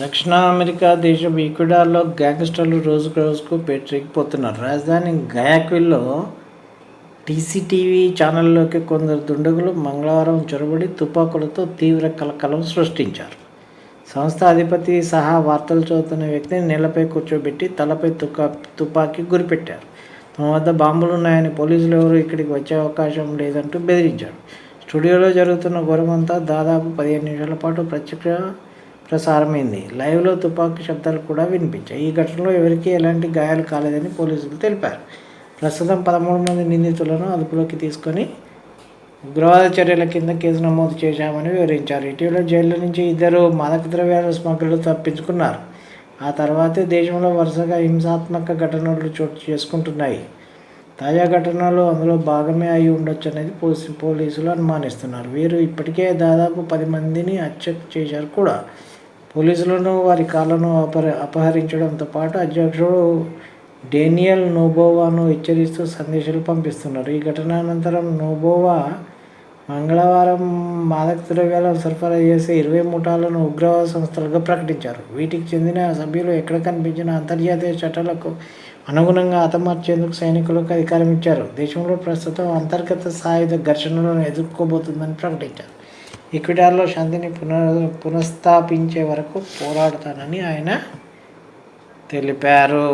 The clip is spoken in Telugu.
దక్షిణ అమెరికా దేశం ఈక్వెడార్లో గ్యాంగ్స్టర్లు రోజుకు రోజుకు పెట్టిపోతున్నారు రాజధాని గయాక్విల్లో టీసీటీవీ ఛానల్లోకి కొందరు దుండగులు మంగళవారం చొరబడి తుపాకులతో తీవ్ర కలకలం సృష్టించారు. సంస్థ అధిపతి సహా వార్తలు చదువుతున్న వ్యక్తిని నేలపై కూర్చోబెట్టి తలపై తుకా తుపాకీ గురిపెట్టారు. తమ వద్ద బాంబులు ఉన్నాయని పోలీసులు ఎవరు ఇక్కడికి వచ్చే అవకాశం లేదంటూ బెదిరించారు. స్టూడియోలో జరుగుతున్న ఘోరమంతా దాదాపు పదిహేను నిమిషాల పాటు ప్రత్యక్ష ప్రసారమైంది. లైవ్లో తుపాకీ శబ్దాలు కూడా వినిపించాయి. ఈ ఘటనలో ఎవరికీ ఎలాంటి గాయాలు కాలేదని పోలీసులు తెలిపారు. ప్రస్తుతం పదమూడు మంది నిందితులను అదుపులోకి తీసుకొని ఉగ్రవాద చర్యల కింద కేసు నమోదు చేశామని వివరించారు. ఇటీవల జైలు నుంచి ఇద్దరు మాదక ద్రవ్యాల స్మగ్లర్లు తప్పించుకున్నారు. ఆ తర్వాతే దేశంలో వరుసగా హింసాత్మక ఘటనలు చోటు చేసుకుంటున్నాయి. తాజా ఘటనలు అందులో భాగమే అయి ఉండొచ్చు అనేది పోలీసులు అనుమానిస్తున్నారు. వీరు ఇప్పటికే దాదాపు పది మందిని హత్య చేశారు కూడా. పోలీసులను వారి కాళ్ళను అపహ అపహరించడంతో పాటు అధ్యక్షుడు డేనియల్ నోబోవాను హెచ్చరిస్తూ సందేశాలు పంపిస్తున్నారు. ఈ ఘటన అనంతరం నోబోవా మంగళవారం మాదక ద్రవ్యాలను సరఫరా చేసే ఇరవై ముఠాలను ఉగ్రవాద సంస్థలుగా ప్రకటించారు. వీటికి చెందిన సభ్యులు ఎక్కడ కనిపించిన అంతర్జాతీయ చట్టాలకు అనుగుణంగా హతమార్చేందుకు సైనికులకు అధికారం ఇచ్చారు. దేశంలో ప్రస్తుతం అంతర్గత సాయుధ ఘర్షణలను ఎదుర్కోబోతుందని ప్రకటించారు. ఈక్విడార్లో శాంతిని పునః పునఃస్థాపించే వరకు పోరాడతానని ఆయన తెలిపారు.